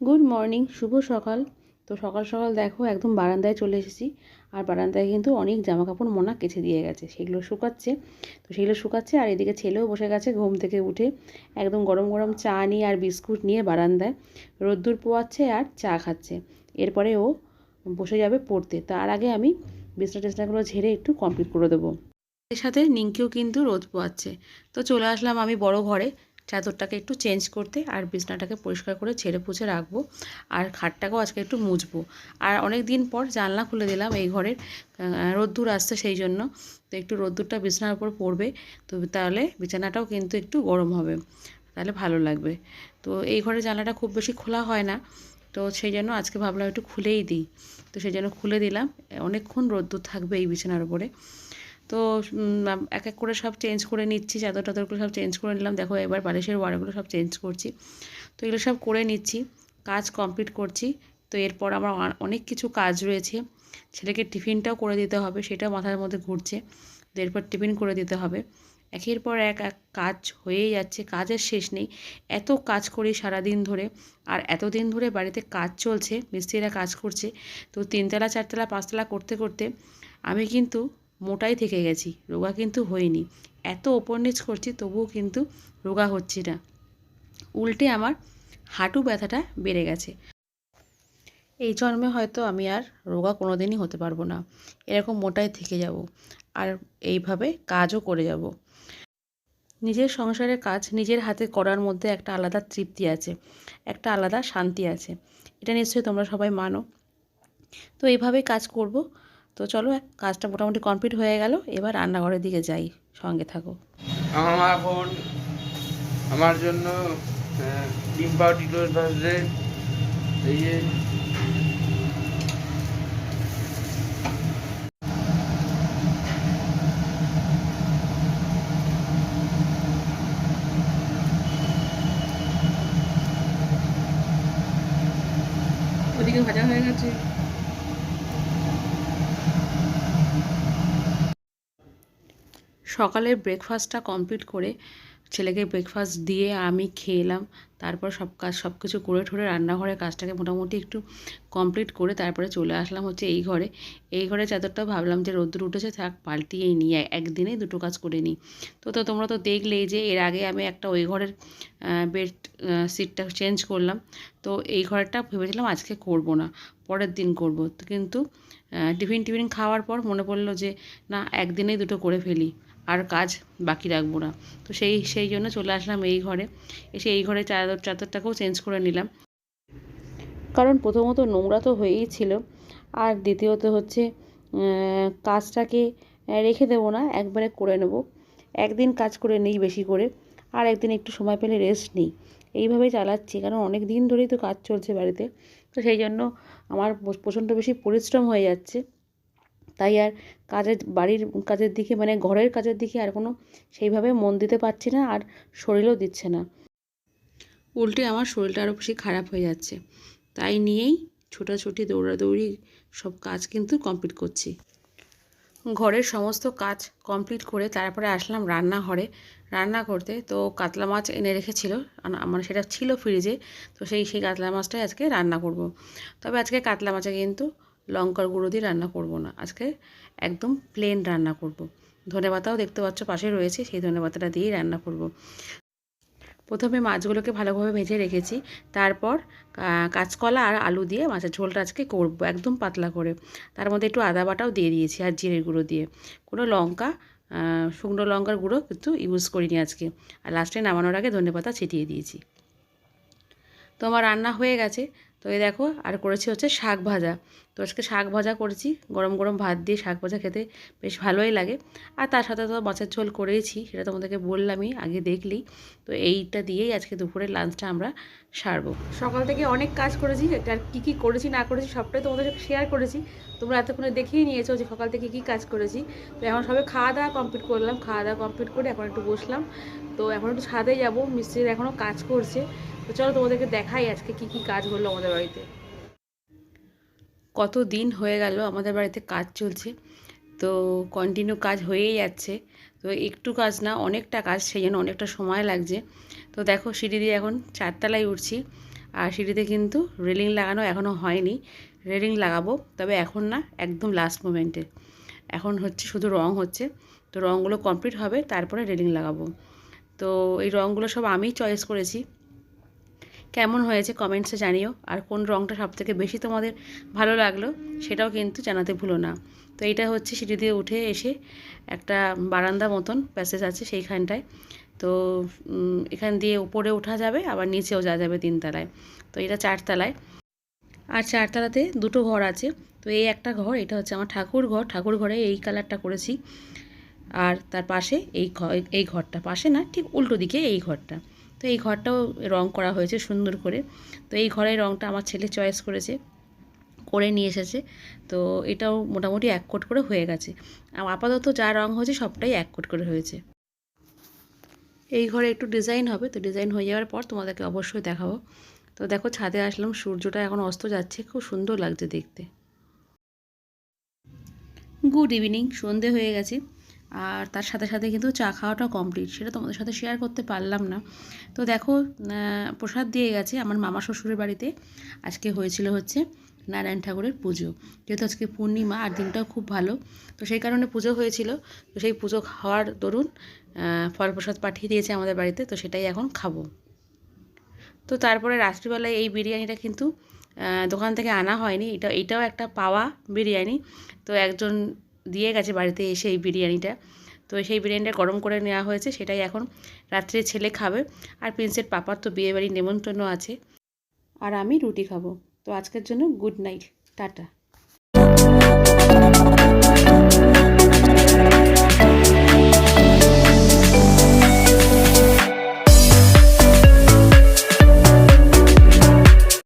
Good morning শুভ সকাল। তো সকাল সকাল দেখো, একদম বারান্দায় চলে এসেছি। আর বারান্দায় কিন্তু অনেক জামা কাপড় মোনা কেচে দিয়ে গেছে। সেগুলো শুকাচ্ছে। তো সেগুলো শুকাচ্ছে আর এদিকে ছেলেও বসে গেছে ঘুম থেকে উঠে। একদম গরম গরম চা নিয়ে আর বিস্কুট নিয়ে বারান্দায়। রোদ্দুর পোয়াচ্ছে আর চা খাচ্ছে। এরপরে ও বসে যাবে পড়তে। তার আগে আমি বিছনা টেসনাগুলো ঝেড়ে একটু কমপ্লিট করে দেবো। এর সাথে নিঙ্কিও কিন্তু রোদ পোয়াচ্ছে। তো চলে আসলাম আমি বড় ঘরে। চাদরটাকে একটু চেঞ্জ করতে আর বিছনাটাকে পরিষ্কার করে ছেড়ে পুছে রাখব। আর খাটটাকেও আজকে একটু মুছবো। আর অনেক দিন পর জানলা খুলে দিলাম এই ঘরের রোদ্দুর আসছে সেই জন্য। তো একটু রোদ্দুরটা বিছানার উপর পড়বে। তো তাহলে বিছানাটাও কিন্তু একটু গরম হবে। তাহলে ভালো লাগবে। তো এই ঘরের জানলাটা খুব বেশি খোলা হয় না। তো সেই জন্য আজকে ভাবলাম একটু খুলেই দিই। তো সেই জন্য খুলে দিলাম। অনেকক্ষণ রোদ্দুর থাকবে এই বিছানার উপরে। তো এক এক করে সব চেঞ্জ করে নিচ্ছি, চাদর টাদরগুলো সব চেঞ্জ করে নিলাম। দেখো এবার বালিশের ওয়ারগুলো সব চেঞ্জ করছি। তো এগুলো সব করে নিচ্ছি, কাজ কমপ্লিট করছি। তো এরপর আমার অনেক কিছু কাজ রয়েছে। ছেলেকে টিফিনটাও করে দিতে হবে, সেটা মাথার মধ্যে ঘুরছে। এরপর টিফিন করে দিতে হবে। একের পর এক এক কাজ হয়েই যাচ্ছে, কাজের শেষ নেই। এত কাজ করি সারাদিন ধরে, আর এতদিন ধরে বাড়িতে কাজ চলছে, মিস্ত্রিরা কাজ করছে। তো তিনতলা, চারতলা, পাঁচতলা করতে করতে আমি কিন্তু মোটাই থেকে গেছি, রোগা কিন্তু হইনি এত ওপর নিচ করছি, তবুও কিন্তু রোগা হচ্ছি না। উল্টে আমার হাঁটু ব্যথাটা বেড়ে গেছে। এই জন্মে হয়তো আমি আর রোগা কোনো দিনই হতে পারব না। এরকম মোটাই থেকে যাব আর এইভাবে কাজও করে যাব। নিজের সংসারের কাজ নিজের হাতে করার মধ্যে একটা আলাদা তৃপ্তি আছে, একটা আলাদা শান্তি আছে। এটা নিশ্চয়ই তোমরা সবাই মানো। তো এইভাবেই কাজ করব। তো চলো কাজটা মোটামুটি কমপ্লিট হয়ে গেল। এবার রান্নাঘরের দিকে যাই সঙ্গে থাকো। আমার মা এখন আমার জন্য ডিম পাউটি করে ভাজলে এই যে। ওদিকে ভাজা হয়ে গেছে। সকালের ব্রেকফাস্টটা কমপ্লিট করে ছেলেকে ব্রেকফাস্ট দিয়ে আমি খেলাম। তারপর সব কাজ, সব কিছু করে ঠরে রান্নাঘরের কাজটাকে মোটামুটি একটু কমপ্লিট করে তারপরে চলে আসলাম হচ্ছে এই ঘরে। এই ঘরে চাদরটা ভাবলাম যে রোদ্দুর উঠেছে থাক, পাল্টিয়েই নিই। একদিনেই দুটো কাজ করে নিই। তো তো তোমরা তো দেখলেই যে এর আগে আমি একটা ওই ঘরের বেড সিটটা চেঞ্জ করলাম। তো এই ঘরটা ভেবেছিলাম আজকে করব না, পরের দিন করব। তো কিন্তু টিফিন টিফিন খাওয়ার পর মনে পড়ল যে না, একদিনেই দুটো করে ফেলি। আর কাজ বাকি রাখব না। তো সেই সেই জন্য চলে আসলাম এই ঘরে। এসে এই ঘরে চাদর, চাদরটাকেও চেঞ্জ করে নিলাম। কারণ প্রথমত নোংরা তো হয়েই ছিল। আর দ্বিতীয়ত হচ্ছে কাজটাকে রেখে দেবো না, একবারে করে নেব। একদিন কাজ করে নিই বেশি করে, আর একদিন একটু সময় পেলে রেস্ট নিই। এইভাবেই চালাচ্ছি, কারণ অনেক দিন ধরেই তো কাজ চলছে বাড়িতে। তো সেই জন্য আমার প্রচণ্ড বেশি পরিশ্রম হয়ে যাচ্ছে। তাই আর কাজের বাড়ির কাজের দিকে মানে ঘরের কাজের দিকে আর কোনো সেইভাবে মন দিতে পারছি না আর শরীরও দিচ্ছে না। উল্টে আমার শরীরটা আরও বেশি খারাপ হয়ে যাচ্ছে। তাই নিয়েই ছোটাছুটি, দৌড়াদৌড়ি সব কাজ কিন্তু কমপ্লিট করছি। ঘরের সমস্ত কাজ কমপ্লিট করে তারপরে আসলাম রান্নাঘরে। রান্না করতে তো কাতলা মাছ এনে রেখেছিল। আমার সেটা ছিল ফ্রিজে তো সেই সেই কাতলা মাছটাই আজকে রান্না করব। তবে আজকে কাতলা মাছে কিন্তু লঙ্কার গুঁড়ো দিয়ে রান্না করব না। আজকে একদম প্লেন রান্না করব। ধনে পাতাও দেখতে পাচ্ছ পাশে রয়েছে, সেই ধনে পাতাটা দিয়েই রান্না করব। প্রথমে মাছগুলোকে ভালোভাবে ভেজে রেখেছি। তারপর কাঁচকলা আর আলু দিয়ে মাছের ঝোলটা আজকে করব, একদম পাতলা করে। তার মধ্যে একটু আদা বাটাও দিয়ে দিয়েছি আর জিরের গুঁড়ো দিয়ে। কোনো লঙ্কা শুকনো লঙ্কার গুঁড়ো কিন্তু ইউজ করিনি আজকে। আর লাস্টে নামানোর আগে ধনেপাতা ছিটিয়ে দিয়েছি। তো আমার রান্না হয়ে গেছে। তো এই দেখো, আর করেছি হচ্ছে শাক ভাজা। তো আজকে শাক ভাজা করেছি, গরম গরম ভাত দিয়ে শাক ভাজা খেতে বেশ ভালোই লাগে। আর তার সাথে তো মাছের ঝোল করেইছি, সেটা তোমাদেরকে বললামই, আগে দেখলি। তো এইটা দিয়েই আজকে দুপুরের লাঞ্চটা আমরা সারবো। সকাল থেকে অনেক কাজ করেছি আর কী কী করেছি না করেছি সবটাই তোমাদের শেয়ার করেছি। তোমরা এতক্ষণে দেখিয়ে নিয়েছো যে সকাল থেকে কী কাজ করেছি। তো এখন সবে খাওয়া দাওয়া কমপ্লিট করলাম, খাওয়া দাওয়া কমপ্লিট করে এখন একটু বসলাম। তো এখন একটু ছাদে যাব, মিস্ত্রিরা এখনও কাজ করছে। তো চলো তোমাদেরকে দেখাই আজকে কী কী কাজ হলো আমাদের বাড়িতে। কত দিন হয়ে গেল আমাদের বাড়িতে কাজ চলছে। তো কন্টিনিউ কাজ হয়েই যাচ্ছে। তো একটু কাজ না, অনেকটা কাজ, সেই জন্য অনেকটা সময় লাগছে। তো দেখো সিঁড়ি দিয়ে এখন চারতলায় উঠছি। আর সিঁড়িতে কিন্তু রেলিং লাগানো এখনও হয়নি। রেলিং লাগাবো, তবে এখন না একদম লাস্ট মোমেন্টে এখন হচ্ছে শুধু রং হচ্ছে। তো রঙগুলো কমপ্লিট হবে, তারপরে রেলিং লাগাবো। তো এই রঙগুলো সব আমিই চয়েস করেছি। কেমন হয়েছে কমেন্টসে জানিও। আর কোন রঙটা সবথেকে বেশি তোমাদের ভালো লাগল সেটাও কিন্তু জানাতে ভুলো না। তো এটা হচ্ছে সিঁড়ি দিয়ে উঠে এসে একটা বারান্দা মতন প্যাসেজ আছে সেইখানটায়। তো এখান দিয়ে উপরে ওঠা যাবে, আবার নিচেও যাওয়া যাবে তিনতলায়। তো এটা চারতলায়। আর চারতলাতে দুটো ঘর আছে। তো এই একটা ঘর, এটা হচ্ছে আমার ঠাকুর ঘর। ঠাকুর ঘরে এই কালারটা করেছি। আর তার পাশে এই এই ঘরটা। পাশে না, ঠিক উল্টো দিকে এই ঘরটা। তো এই ঘরটাও রং করা হয়েছে সুন্দর করে। তো এই ঘরের রংটা আমার ছেলে চয়েস করেছে, করে নিয়ে এসেছে। তো এটাও মোটামুটি এক কোট করে হয়ে গেছে। আপাতত যা রং হয়েছে সবটাই এক কোট করে হয়েছে। এই ঘরে একটু ডিজাইন হবে, তো ডিজাইন হয়ে যাওয়ার পর তোমাদেরকে অবশ্যই দেখাবো। তো দেখো ছাদে আসলাম, সূর্যটা এখন অস্ত যাচ্ছে, খুব সুন্দর লাগছে দেখতে। গুড ইভিনিং, সন্ধে হয়ে গেছে। আর তার সাথে সাথে কিন্তু চা খাওয়াটাও কমপ্লিট সেটা তোমাদের সাথে শেয়ার করতে পারলাম না। তো দেখো প্রসাদ দিয়ে গেছে আমার মামা শ্বশুরের বাড়িতে। আজকে হয়েছিল হচ্ছে নারায়ণ ঠাকুরের পুজো। যেহেতু আজকে পূর্ণিমা আর দিনটাও খুব ভালো, তো সেই কারণে পুজো হয়েছিল। তো সেই পুজো খাওয়ার দরুন ফল প্রসাদ পাঠিয়ে দিয়েছে আমাদের বাড়িতে, তো সেটাই এখন খাব। তো তারপরে রাত্রিবেলায় এই বিরিয়ানিটা কিন্তু দোকান থেকে আনা হয়নি। এটা, এটাও একটা পাওয়া বিরিয়ানি। তো একজন দিয়ে গেছে বাড়িতে এসে এই বিরিয়ানিটা। তো সেই বিরিয়ানিটা গরম করে নেওয়া হয়েছে, সেটাই এখন রাত্রে ছেলে খাবে। আর প্রিন্সের পাপার তো বিয়েবাড়ির নেমন্তন্ন আছে। আর আমি রুটি খাব। তো আজকের জন্য গুড নাইট, টাটা।